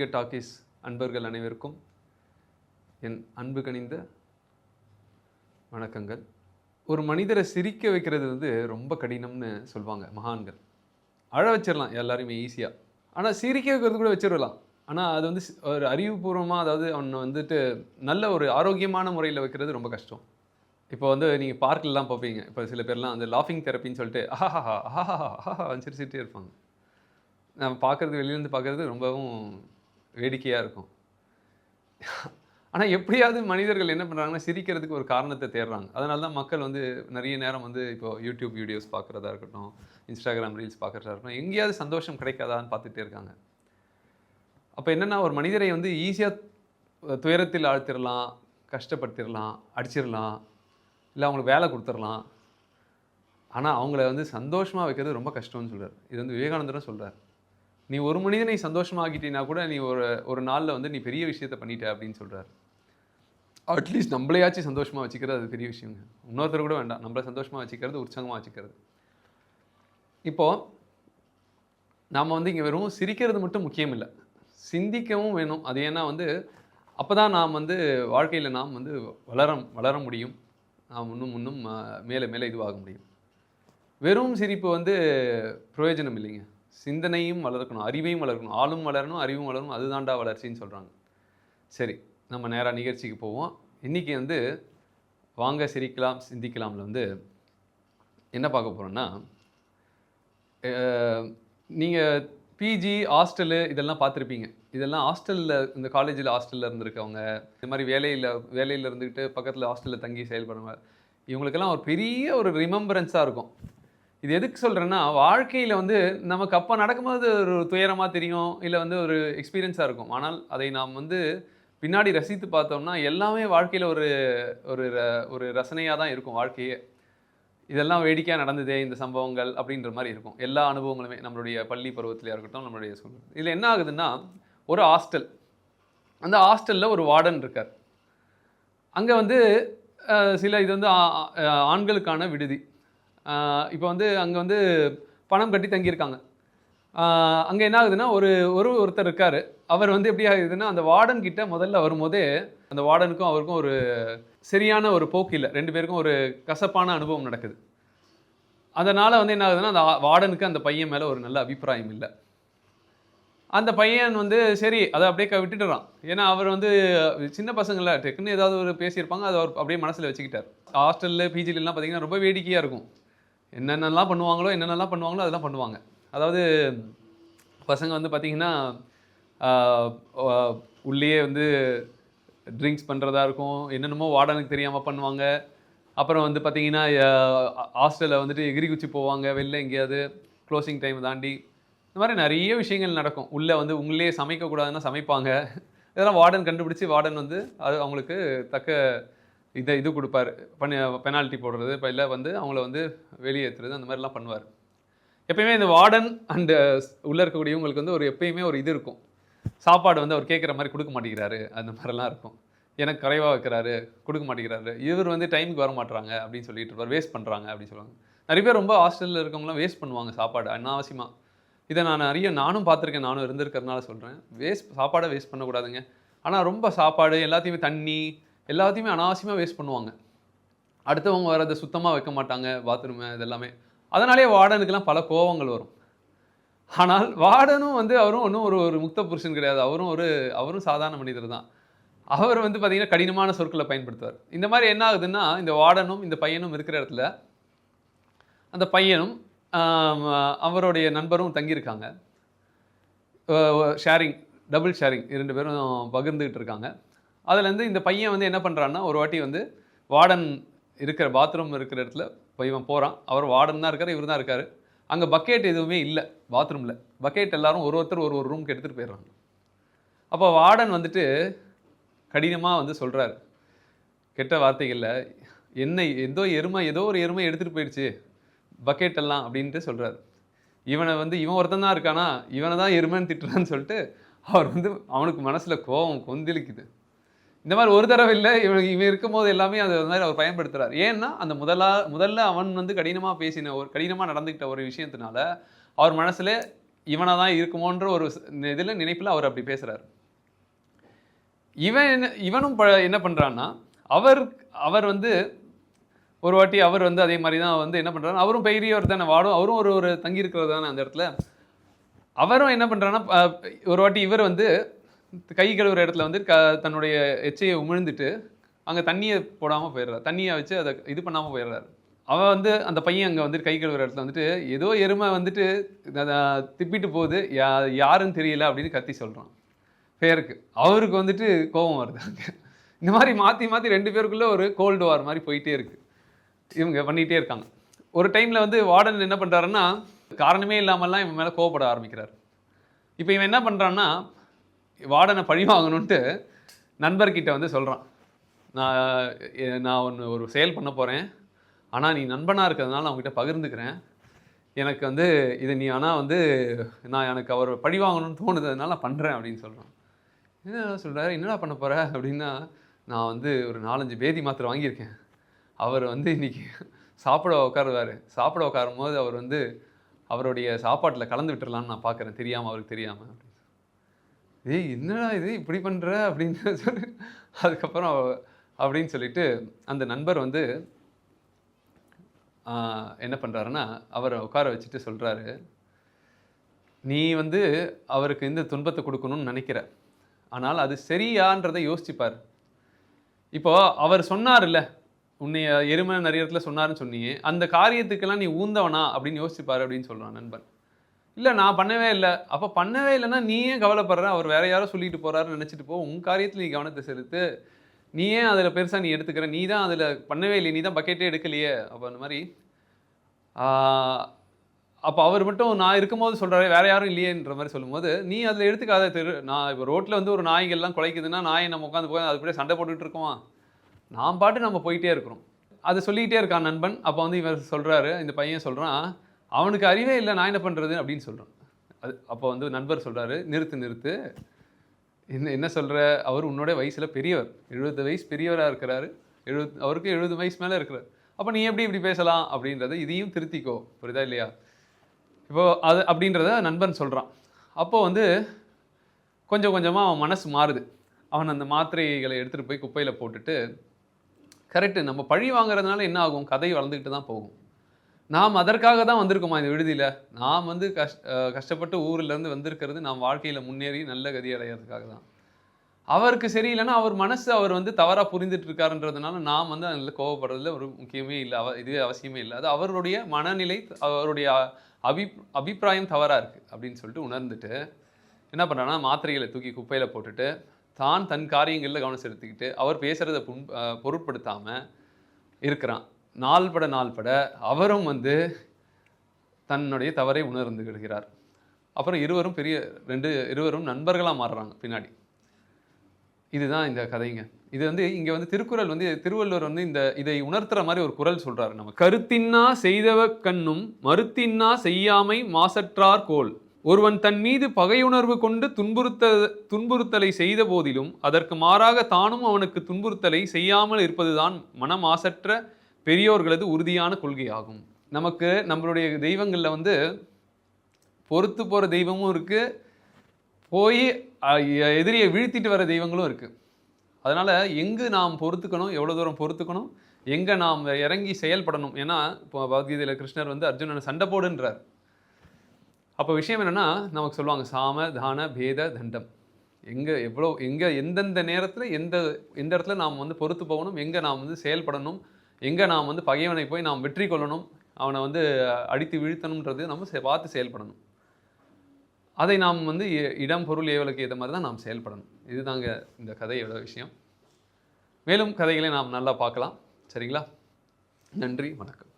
ஆன்மீக டாக்கீஸ் அன்பர்கள் அனைவருக்கும் என் அன்பு கனிந்த வணக்கங்கள் ஒரு மனிதரை சிரிக்க வைக்கிறது வந்து ரொம்ப கடினம்னு சொல்லுவாங்க மகான்கள் அழ வச்சிடலாம் எல்லாருமே ஈஸியாக ஆனால் சிரிக்க வைக்கிறது கூட வச்சிடலாம் ஆனால் அது வந்து ஒரு அறிவுபூர்வமாக அதாவது அவனை வந்துட்டு நல்ல ஒரு ஆரோக்கியமான முறையில் வைக்கிறது ரொம்ப கஷ்டம் இப்போ வந்து நீங்கள் பார்க்கெல்லாம் பார்ப்பீங்க இப்போ சில பேர்லாம் அந்த லாஃபிங் தெரப்பின்னு சொல்லிட்டு ஆஹா ஆஹா ஆஹா சிரிச்சிட்டே இருப்பாங்க நம்ம பார்க்குறது வெளியிலேருந்து பார்க்குறது ரொம்பவும் வேடிக்கையாக இருக்கும். ஆனால் எப்படியாவது மனிதர்கள் என்ன பண்ணுறாங்கன்னா சிரிக்கிறதுக்கு ஒரு காரணத்தை தேடுறாங்க. அதனால தான் மக்கள் வந்து நிறைய நேரம் வந்து இப்போ யூடியூப் வீடியோஸ் பார்க்குறதா இருக்கட்டும் இன்ஸ்டாகிராம் ரீல்ஸ் பார்க்குறதா இருக்கட்டும் எங்கேயாவது சந்தோஷம் கிடைக்காதான்னு பார்த்துட்டே இருக்காங்க. அப்போ என்னென்னா ஒரு மனிதரை வந்து ஈஸியாக துயரத்தில் ஆழ்த்திடலாம் கஷ்டப்படுத்திடலாம் அடிச்சிடலாம் இல்லை அவங்களுக்கு வேலை கொடுத்துடலாம் ஆனால் அவங்கள வந்து சந்தோஷமாக வைக்கிறது ரொம்ப கஷ்டம்னு சொல்கிறார் இது வந்து விவேகானந்தரும் சொல்கிறார் நீ ஒரு மனிதனை சந்தோஷமாக்கிட்டீங்கன்னா கூட நீ ஒரு ஒரு நாளில் வந்து நீ பெரிய விஷயத்த பண்ணிட்ட அப்படின்னு சொல்கிறாரு அட்லீஸ்ட் நம்மளையாச்சும் சந்தோஷமாக வச்சுக்கிறது அது பெரிய விஷயங்க. இன்னொருத்தர் கூட வேண்டாம். நம்மளை சந்தோஷமாக வச்சுக்கிறது உற்சாகமாக வச்சுக்கிறது. இப்போது நாம் வந்து இங்கே வெறும் சிரிக்கிறது மட்டும் முக்கியம் இல்லை சிந்திக்கவும் வேணும். அது ஏன்னா வந்து அப்போ தான் நாம் வந்து வாழ்க்கையில் நாம் வந்து வளர வளர முடியும். நாம் இன்னும் இன்னும் மேலே மேலே இதுவாக முடியும். வெறும் சிரிப்பு வந்து பிரயோஜனம் இல்லைங்க. சிந்தனையும் வளர்க்கணும் அறிவையும் வளர்க்கணும். ஆளும் வளரணும் அறிவும் வளரணும். அதுதான்டா வளர்ச்சின்னு சொல்கிறாங்க சரி நம்ம நேராக நிகழ்ச்சிக்கு போவோம். இன்றைக்கி வந்து வாங்க சிரிக்கலாம் சிந்திக்கலாம்ல வந்து என்ன பார்க்க போகிறோன்னா நீங்கள் பிஜி ஹாஸ்டலு இதெல்லாம் பார்த்துருப்பீங்க. இதெல்லாம் ஹாஸ்டலில் இந்த காலேஜில் ஹாஸ்டலில் இருந்திருக்கவங்க இந்த மாதிரி வேலையில் வேலையில் இருந்துக்கிட்டு பக்கத்தில் ஹாஸ்டலில் தங்கி செயல்படுறவங்க இவங்களுக்கெல்லாம் ஒரு பெரிய ஒரு ரிமெம்பரன்ஸாக இருக்கும். இது எதுக்கு சொல்கிறேன்னா வாழ்க்கையில் வந்து நமக்கு அப்போ நடக்கும்போது ஒரு துயரமாக தெரியும் இல்லை வந்து ஒரு எக்ஸ்பீரியன்ஸாக இருக்கும். ஆனால் அதை நாம் வந்து பின்னாடி ரசித்து பார்த்தோம்னா எல்லாமே வாழ்க்கையில் ஒரு ஒரு ர- ஒரு ரசனையாக தான் இருக்கும் வாழ்க்கையே. இதெல்லாம் வேடிக்கையாக நடந்ததே இந்த சம்பவங்கள் அப்படின்ற மாதிரி இருக்கும். எல்லா அனுபவங்களுமே நம்மளுடைய பள்ளி பருவத்திலையாக இருக்கட்டும் நம்மளுடைய ஸ்கூல் இதில் என்ன ஆகுதுன்னா ஒரு ஹாஸ்டல் அந்த ஹாஸ்டலில் ஒரு வார்டன் இருக்கார். அங்கே வந்து சில இது வந்து ஆண்களுக்கான விடுதி. இப்போ வந்து அங்கே வந்து பணம் கட்டி தங்கியிருக்காங்க. அங்கே என்ன ஆகுதுன்னா ஒரு ஒரு ஒருத்தர் இருக்கார். அவர் வந்து எப்படி ஆகுதுன்னா அந்த வார்டன் கிட்ட முதல்ல வரும்போதே அந்த வார்டனுக்கும் அவருக்கும் ஒரு சரியான ஒரு போக்கு இல்லை. ரெண்டு பேருக்கும் ஒரு கசப்பான அனுபவம் நடக்குது. அதனால் வந்து என்ன ஆகுதுன்னா அந்த வார்டனுக்கு அந்த பையன் மேலே ஒரு நல்ல அபிப்பிராயம் இல்லை. அந்த பையன் வந்து சரி அதை அப்படியே க- விட்டுடுறான் ஏன்னா அவர் வந்து சின்ன பசங்கள டெக்குன்னு ஏதாவது ஒரு பேசியிருப்பாங்க அதை அவர் அப்படியே மனசில் வச்சுக்கிட்டார். ஹாஸ்டலில் பிஜிலெலாம் பார்த்தீங்கன்னா ரொம்ப வேடிக்கையாக இருக்கும். என்னென்னலாம் பண்ணுவாங்களோ என்னென்னலாம் பண்ணுவாங்களோ அதெல்லாம் பண்ணுவாங்க. அதாவது பசங்க வந்து பார்த்தீங்கன்னா உள்ளேயே வந்து ட்ரிங்க்ஸ் பண்ணுறதா இருக்கும் என்னென்னமோ வார்டனுக்கு தெரியாமல் பண்ணுவாங்க. அப்புறம் வந்து பார்த்திங்கன்னா ஹாஸ்டலில் வந்துட்டு எகிரி குச்சி போவாங்க வெளில எங்கேயாவது க்ளோசிங் டைம் தாண்டி. இந்த மாதிரி நிறைய விஷயங்கள் நடக்கும். உள்ளே வந்து உங்களே சமைக்கக்கூடாதுன்னா சமைப்பாங்க. இதெல்லாம் வார்டன் கண்டுபிடிச்சி வார்டன் வந்து அது அவங்களுக்கு தக்க இதை இது கொடுப்பாரு. பண்ணி பெனால்ட்டி போடுறது இப்போ இல்லை வந்து அவங்கள வந்து வெளியேற்றுறது அந்த மாதிரிலாம் பண்ணுவார். எப்பயுமே இந்த வார்டன் அண்டு உள்ளே இருக்கக்கூடியவங்களுக்கு வந்து ஒரு எப்பயுமே ஒரு இது இருக்கும். சாப்பாடு வந்து அவர் கேட்குற மாதிரி கொடுக்க மாட்டேங்கிறாரு அந்த மாதிரிலாம் இருக்கும். எனக்கு குறைவாக வைக்கிறாரு கொடுக்க மாட்டேங்கிறாரு. இவர் வந்து டைமுக்கு வர மாட்டுறாங்க அப்படின்னு சொல்லிட்டு இருப்பார். வேஸ்ட் பண்ணுறாங்க அப்படின்னு சொல்லுவாங்க. நிறைய பேர் ரொம்ப ஹாஸ்டலில் இருக்கவங்களாம் வேஸ்ட் பண்ணுவாங்க சாப்பாடு அனாவசியமாக இதை நான் நிறைய நானும் பார்த்துருக்கேன் நானும் இருந்திருக்கிறதுனால சொல்கிறேன் வேஸ்ட் சாப்பாடை வேஸ்ட் பண்ணக்கூடாதுங்க. ஆனால் ரொம்ப சாப்பாடு எல்லாத்தையுமே தண்ணி எல்லாத்தையுமே அனாவசியமாக வேஸ்ட் பண்ணுவாங்க. அடுத்தவங்க வரதை சுத்தமாக வைக்க மாட்டாங்க பாத்ரூமு இதெல்லாமே. அதனாலேயே வார்டனுக்கெல்லாம் பல கோபங்கள் வரும். ஆனால் வார்டனும் வந்து அவரும் ஒன்றும் ஒரு ஒரு முக்த புருஷன் கிடையாது. அவரும் ஒரு அவரும் சாதாரண மனிதர் தான். அவர் வந்து பார்த்திங்கன்னா கடினமான சொற்களை பயன்படுத்துவார். இந்த மாதிரி என்ன ஆகுதுன்னா இந்த வார்டனும் இந்த பையனும் இருக்கிற இடத்துல அந்த பையனும் அவருடைய நண்பரும் தங்கியிருக்காங்க. ஷேரிங் டபுள் ஷேரிங் இரண்டு பேரும் பகிர்ந்துக்கிட்டு இருக்காங்க. அதுலேருந்து இந்த பையன் வந்து என்ன பண்ணுறான்னா ஒரு வாட்டி வந்து வார்டன் இருக்கிற பாத்ரூம் இருக்கிற இடத்துல பையன் இவன் போகிறான். அவர் வார்டன் தான் இருக்கார் இவர் தான் இருக்கார். அங்கே பக்கெட் எதுவுமே இல்லை பாத்ரூமில் பக்கெட் எல்லாரும் ஒரு ஒருத்தர் ஒரு ஒரு ரூமுக்கு எடுத்துகிட்டு போயிடுறாங்க. அப்போ வார்டன் வந்துட்டு கடினமாக வந்து சொல்கிறாரு கெட்ட வார்த்தைகளில் என்னை ஏதோ எருமை ஏதோ ஒரு எருமை எடுத்துகிட்டு போயிடுச்சு பக்கெட் எல்லாம் அப்படின்ட்டு சொல்கிறாரு இவனை வந்து இவன் ஒருத்தன் தான் இருக்கானா இவனை தான் எருமைன்னு திட்டுறான்னு சொல்லிட்டு அவர் வந்து அவனுக்கு மனசில் கோபம் கொந்தளிக்குது. இந்த மாதிரி ஒரு தடவை இல்லை இவன் இவன் இருக்கும்போது எல்லாமே அது மாதிரி அவர் பயன்படுத்துறாரு. ஏன்னா அந்த முதலா முதல்ல அவன் வந்து கடினமாக பேசின ஒரு கடினமாக நடந்துக்கிட்ட ஒரு விஷயத்தினால அவர் மனசில் இவனாக தான் இருக்குமோன்ற ஒரு இதில் நினைப்பில் அவர் அப்படி பேசுகிறார் இவன் என்ன இவனும் ப என்ன பண்ணுறான்னா அவர் அவர் வந்து ஒரு வாட்டி அவர் வந்து அதே மாதிரி தான் வந்து என்ன பண்ணுறாரு அவரும் பெரியவர் தானே வாடும் அவரும் ஒரு ஒரு தங்கி இருக்கிறது தானே அந்த இடத்துல. அவரும் என்ன பண்ணுறான்னா ஒரு வாட்டி இவர் வந்து கை கழுவுற இடத்துல வந்து க தன்னுடைய எச்சையை உமிழ்ந்துட்டு அங்கே தண்ணியை போடாமல் போயிடுறாரு. தண்ணியை வச்சு அதை இது பண்ணாமல் போயிடுறாரு. அவன் வந்து அந்த பையன் அங்கே வந்துட்டு கை கழுவுற இடத்துல வந்துட்டு ஏதோ எருமை வந்துட்டு திப்பிட்டு போகுது. யா யாருன்னு தெரியல அப்படின்னு கத்தி சொல்கிறான் பேருக்கு. அவருக்கு வந்துட்டு கோபம் வருது அங்கே. இந்த மாதிரி மாற்றி மாற்றி ரெண்டு பேருக்குள்ளே ஒரு கோல்டு வார் மாதிரி போயிட்டே இருக்குது இவங்க பண்ணிகிட்டே இருக்காங்க. ஒரு டைமில் வந்து வார்டன் என்ன பண்ணுறாருன்னா காரணமே இல்லாமல்லாம் இவன் மேலே கோவப்பட ஆரம்பிக்கிறார். இப்போ இவன் என்ன பண்ணுறான்னா வார்டனை பழி வாங்கணுன்ட்டு நண்பர்கிட்ட வந்து சொல்கிறான் நான் நான் ஒன்று ஒரு செயல் பண்ண போகிறேன் ஆனால் நீ நண்பனாக இருக்கிறதுனால நான் உங்ககிட்ட பகிர்ந்துக்கிறேன். எனக்கு வந்து இதை நீ ஆனால் வந்து நான் எனக்கு அவர் பழி வாங்கணும்னு தோணுதுனால நான் பண்ணுறேன் அப்படின்னு சொல்கிறான் என்ன சொல்கிறாரு என்னடா பண்ண போகிற அப்படின்னா நான் வந்து ஒரு நாலஞ்சு பேதி மாத்திரை வாங்கியிருக்கேன். அவர் வந்து இன்னைக்கு சாப்பிட உட்காருவார் சாப்பிட உட்காரும் போது அவர் வந்து அவருடைய சாப்பாட்டில் கலந்து விட்டுறலான்னு நான் பார்க்குறேன் தெரியாமல் அவருக்கு தெரியாமல் ஏய் என்னடா இது? இப்படி பண்ணுற அப்படின்னு சொல்லி அதுக்கப்புறம் அப்படின்னு சொல்லிட்டு அந்த நண்பர் வந்து என்ன பண்ணுறாருன்னா அவரை உட்கார வச்சுட்டு சொல்கிறாரு நீ வந்து அவருக்கு இந்த துன்பத்தை கொடுக்கணும்னு நினைக்கிற. ஆனால் அது சரியான்றதை யோசிச்சுப்பார். இப்போ அவர் சொன்னார்ல உன்னைய எருமை நிறைய இடத்துல சொன்னாருன்னு சொன்னியே அந்த காரியத்துக்கெல்லாம் நீ ஊந்தவனா? அப்படின்னு யோசிச்சுப்பார் அப்படின்னு சொல்கிறான் நண்பன். இல்லை நான் பண்ணவே இல்லை. அப்போ பண்ணவே இல்லைன்னா நீ ஏன் கவலைப்படுற அவர் வேற யாரோ சொல்லிட்டு போறாருன்னு நினச்சிட்டு போ. உன் காரியத்தில் நீ கவனத்தை செலுத்து. நீ ஏன் அதில் பெருசாக நீ எடுத்துக்கிற? நீ தான் அதில் பண்ணவே இல்லை நீ தான் பக்கெட்டே எடுக்கலையே அப்போ அந்த மாதிரி. அப்போ அவர் மட்டும் நான் இருக்கும்போது சொல்கிறாரு வேற யாரும் இல்லையேன்ற மாதிரி சொல்லும்போது நீ அதில் எடுத்துக்காத தெரு. நான் இப்போ ரோட்டில் வந்து ஒரு நாய்கள்லாம் குலைக்குதுன்னா நாயை நம்ம உட்காந்து போய் அது கூட சண்டை போட்டுட்டு இருக்கோமா? நாம் பாட்டு நம்ம போயிட்டே இருக்கிறோம். அதை சொல்லிக்கிட்டே இருக்கான் நண்பன். அப்போ வந்து இவர் சொல்கிறாரு இந்த பையன் சொல்கிறான் அவனுக்கு அறிவே இல்லை நான் என்ன பண்ணுறது அப்படின்னு சொல்கிறான் அது அப்போ வந்து நண்பர் சொல்கிறாரு நிறுத்து நிறுத்து. என்ன என்ன சொல்கிற அவர் உன்னோட வயசில் பெரியவர். எழுபது வயசு பெரியவராக இருக்கிறாரு. எழுபத் அவருக்கு எழுபது வயசு மேலே இருக்கிறார். அப்போ நீ எப்படி இப்படி பேசலாம்? அப்படின்றத இதையும் திருத்திக்கோ. புரியுதா இல்லையா? இப்போது அது அப்படின்றத நண்பன் சொல்கிறான் அப்போது வந்து கொஞ்சம் கொஞ்சமாக அவன் மனசு மாறுது. அவன் அந்த மாத்திரைகளை எடுத்துகிட்டு போய் குப்பையில் போட்டுட்டு கரெக்டு நம்ம பழி வாங்குறதுனால என்ன ஆகும்? கதை வளர்ந்துக்கிட்டு தான் போகும். நாம் அதற்காக தான் வந்திருக்கோமா இந்த விடுதியில்? நாம் வந்து கஷ் கஷ்டப்பட்டு ஊர்லேருந்து வந்திருக்கிறது நாம் வாழ்க்கையில் முன்னேறி நல்ல கதி அடையிறதுக்காக தான். அவருக்கு சரியில்லைன்னா அவர் மனசு அவர் வந்து தவறாக புரிந்துட்டு இருக்காருன்றதுனால நாம் வந்து அதில் கோவப்படுறதுல ஒரு முக்கியமே இல்லை அவ இதுவே அவசியமே இல்லை. அது அவருடைய மனநிலை அவருடைய அபி அபிப்பிராயம் தவறாக இருக்குது அப்படின்னு சொல்லிட்டு உணர்ந்துட்டு என்ன பண்ணுறான்னா மாத்திரைகளை தூக்கி குப்பையில் போட்டுட்டு தான் தன் காரியங்களில் கவனம் செலுத்திக்கிட்டு அவர் பேசுகிறத புண் பொருட்படுத்தாமல் இருக்கிறான். நாள்பட நாள்பட அவரும் வந்து தன்னுடைய தவறை உணர்ந்து விடுகிறார். அப்புறம் இருவரும் பெரிய ரெண்டு இருவரும் நண்பர்களாக மாறுறாங்க பின்னாடி. இதுதான் இந்த கதைங்க. இது வந்து இங்கே வந்து திருக்குறள் வந்து திருவள்ளுவர் வந்து இந்த இதை உணர்த்துற மாதிரி ஒரு குறள் சொல்கிறாரு நம்ம. கருத்தின்னா செய்தவ கண்ணும் மறுத்தின்னா செய்யாமை மாசற்றார் கோல். ஒருவன் தன் மீது பகையுணர்வு கொண்டு துன்புறுத்த துன்புறுத்தலை செய்த போதிலும் அதற்கு மாறாக தானும் அவனுக்கு துன்புறுத்தலை செய்யாமல் இருப்பதுதான் மனமாசற்ற பெரியோர்களது உறுதியான கொள்கையாகும். நமக்கு நம்மளுடைய தெய்வங்களில் வந்து பொறுத்து போகிற தெய்வமும் இருக்குது போய் எதிரியை வீழ்த்திட்டு வர தெய்வங்களும் இருக்குது அதனால் எங்கு நாம் பொறுத்துக்கணும் எவ்வளோ தூரம் பொறுத்துக்கணும் எங்கே நாம் இறங்கி செயல்படணும். ஏன்னா இப்போ பகவத்கீதையில் கிருஷ்ணர் வந்து அர்ஜுனனை சண்டை போடுன்றார். அப்போ விஷயம் என்னென்னா நமக்கு சொல்லுவாங்க சாம தான பேத தண்டம். எங்கே எவ்வளோ எங்கே எந்தெந்த நேரத்தில் எந்த எந்த இடத்துல நாம் வந்து பொறுத்து போகணும் எங்கே நாம் வந்து செயல்படணும் எங்கே நாம் வந்து பகைவனை போய் நாம் வெற்றி கொள்ளணும் அவனை வந்து அடித்து வீழ்த்தணுன்றது நம்ம செ- பார்த்து செயல்படணும். அதை நாம் வந்து இடம் பொருள் ஏவலுக்கு ஏற்ற மாதிரி தான் நாம் செயல்படணும். இதுதாங்க இந்த கதையோட விஷயம். மேலும் கதைகளை நாம் நல்லா பார்க்கலாம். சரிங்களா? நன்றி வணக்கம்.